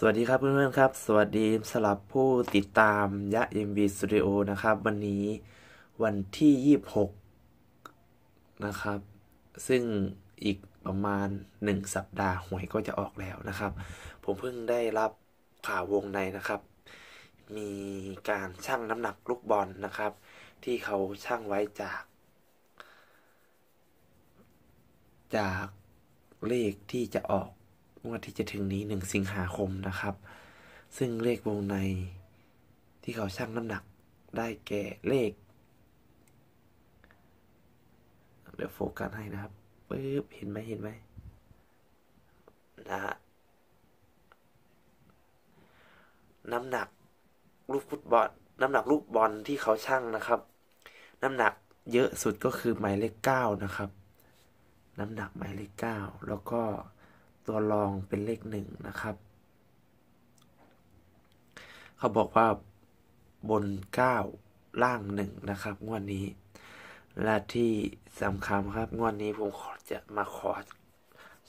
สวัสดีครับเพื่อนๆครับ สวัสดีสำหรับผู้ติดตามยะ MV Studio นะครับ วันนี้วันที่ 26 นะครับ ซึ่งอีกประมาณ 1 สัปดาห์หวยก็จะออกแล้วนะครับ ผมเพิ่งได้รับข่าววงในนะครับ มีการชั่งน้ำหนักลูกบอลนะครับ ที่เขาชั่งไว้จาก จากเลขที่จะออก งวดที่จะถึงนี้หนึ่งสิงหาคมนะครับ ซึ่งเลขวงในที่เขาชั่งน้ำหนักได้แก่เลข เดี๋ยวโฟกัสให้นะครับปึ๊บเห็นไหมเห็นไหมนะฮะน้ำหนักลูกฟุตบอลน้ำหนักลูกบอลที่เขาชั่งนะครับ น้ำหนักเยอะสุดก็คือหมายเลขเก้านะครับ น้ำหนักหมายเลขเก้าแล้วก็ ตัวรองเป็นเลขหนึ่งนะครับ เขาบอกว่าบนเก้าล่างหนึ่งนะครับ งวดนี้ และที่สำคัญครับ งวดนี้ผมขอจะมาขอ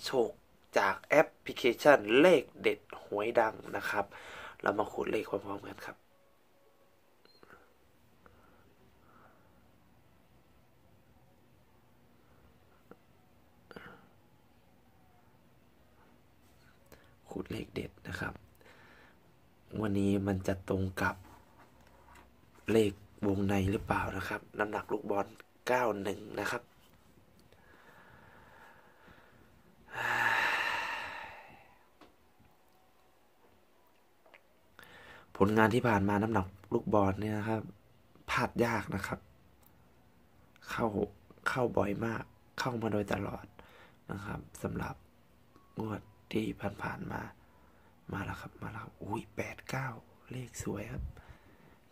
โชคจากแอปพลิเคชันเลขเด็ดหวยดังนะครับ เรามาขุดเลขพร้อมๆกันครับ ขูดเลขเด็ดนะครับ วันนี้มันจะตรงกับเลขวงในหรือเปล่านะครับน้ำหนักลูกบอล 91 นะครับ ผลงานที่ผ่านมาน้ำหนักลูกบอลเนี่ยนะครับพลาดยากนะครับ เข้าเข้าบ่อยมาก เข้ามาโดยตลอดนะครับสำหรับงวด ที่ผ่านๆมา มาแล้วครับ มาแล้วอุ้ยแปดเก้าเลขสวยครับ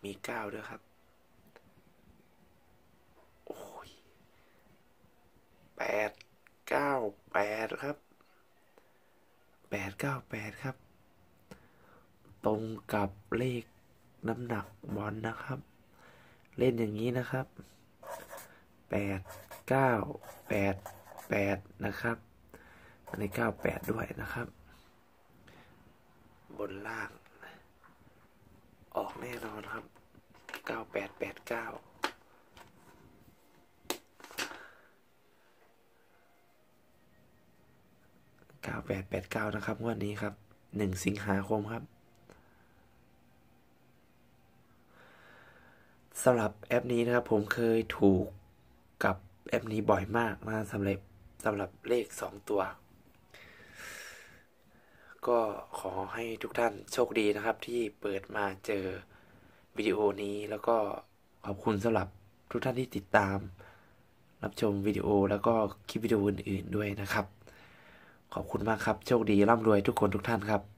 มีเก้าด้วยครับ โอ้ยแปดเก้าแปดครับแปดเก้าแปดครับ ตรงกับเลขน้ำหนักบอลนะครับ เล่นอย่างนี้นะครับแปดเก้าแปดแปดนะครับ อันนี้เก้าแปดด้วยนะครับ บนล่าง ออกแน่นอนครับเก้าแปดแปดเก้าเก้าแปดแปดเก้านะครับงวันนี้ครับหนึ่งสิงหาคมครับสำหรับแอปนี้นะครับ ผมเคยถูกกับแอปนี้บ่อยมากนะสำหรับสำหรับเลขสองตัว ก็ขอให้ทุกท่านโชคดีนะครับ ที่เปิดมาเจอวิดีโอนี้ แล้วก็ขอบคุณสำหรับทุกท่านที่ติดตาม รับชมวิดีโอแล้วก็คลิปวิดีโออื่นๆด้วยนะครับ ขอบคุณมากครับ โชคดีร่ำรวยทุกคนทุกท่านครับ